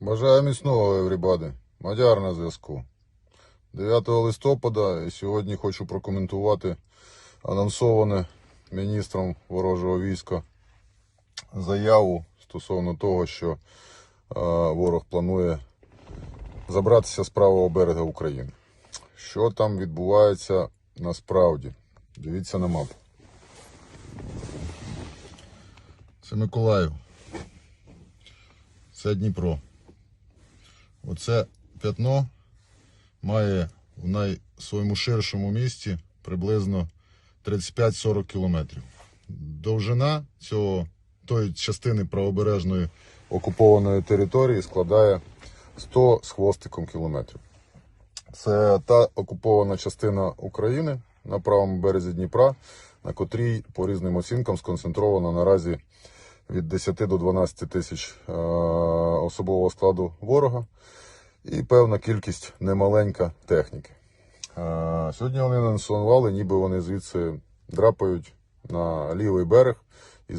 Бажаю міцного, еврібади. Мадяр на зв'язку. 9 листопада і сьогодні хочу прокоментувати анонсоване міністром ворожого війська заяву стосовно того, що ворог планує забратися з правого берега України. Що там відбувається насправді? Дивіться на мапу. Це Миколаїв. Це Дніпро. Оце п'ятно має в най своєму ширшому місці приблизно 35-40 кілометрів. Довжина цього тої частини правобережної окупованої території складає 100 з хвостиком кілометрів. Це та окупована частина України на правому березі Дніпра, на котрій по різним оцінкам сконцентровано наразі від 10 до 12 тисяч е, особового складу ворога і певна кількість немаленька техніки. Е, Сьогодні вони анонсували, ніби вони звідси драпають на лівий берег і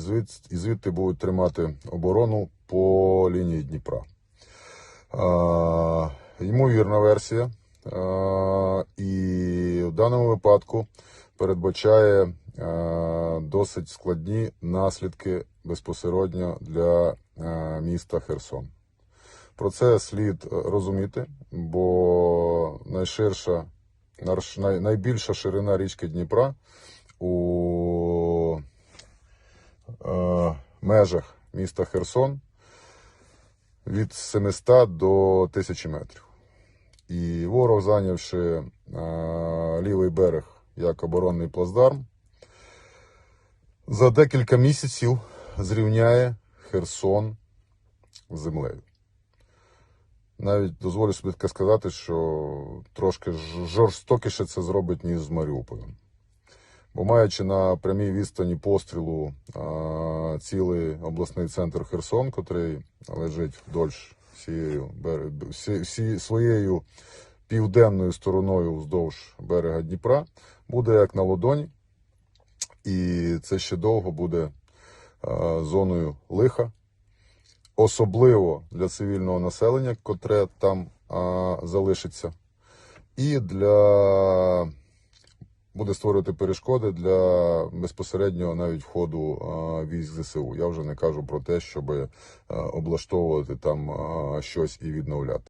звідти, будуть тримати оборону по лінії Дніпра. Е, Ймовірна версія. І в даному випадку передбачає досить складні наслідки безпосередньо для е, міста Херсон. Про це слід е, розуміти, бо найширша, найбільша ширина річки Дніпра у е, межах міста Херсон від 700 до 1000 метрів. І ворог, зайнявши е, лівий берег як оборонний плацдарм, за декілька місяців зрівняє Херсон з землею. Навіть дозволю собі таке сказати, що трошки жорстокіше це зробить, ніж з Маріуполем. Бо маючи на прямій відстані пострілу а, цілий обласний центр Херсон, котрий лежить вдовж всією, всі, всі, своєю південною стороною вздовж берега Дніпра, буде як на ладоні. І це ще довго буде зоною лиха, особливо для цивільного населення, котре там залишиться, і для буде створювати перешкоди для безпосереднього навіть входу військ ЗСУ. Я вже не кажу про те, щоб облаштовувати там щось і відновляти.